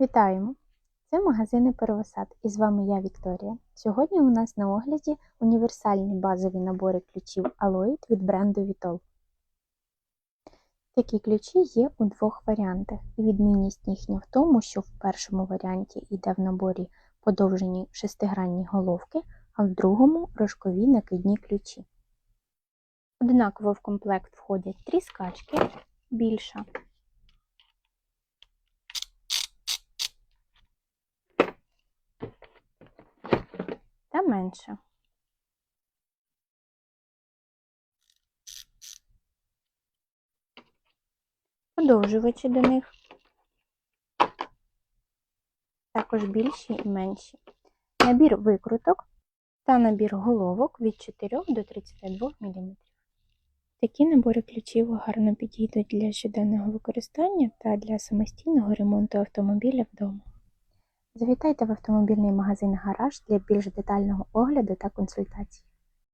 Вітаємо! Це магазини Первосад і з вами я Вікторія. Сьогодні у нас на огляді універсальні базові набори ключів Alloyd від бренду Vitol. Такі ключі є у двох варіантах, і відмінність їхня в тому, що в першому варіанті йде в наборі подовжені шестигранні головки, а в другому рожкові накидні ключі. Однаково в комплект входять тріскачки, більша та менше. Подовжувачі до них також більші і менші. Набір викруток та набір головок від 4 до 32 мм. Такі набори ключів гарно підійдуть для щоденного використання та для самостійного ремонту автомобіля вдома. Завітайте в автомобільний магазин Гараж для більш детального огляду та консультацій.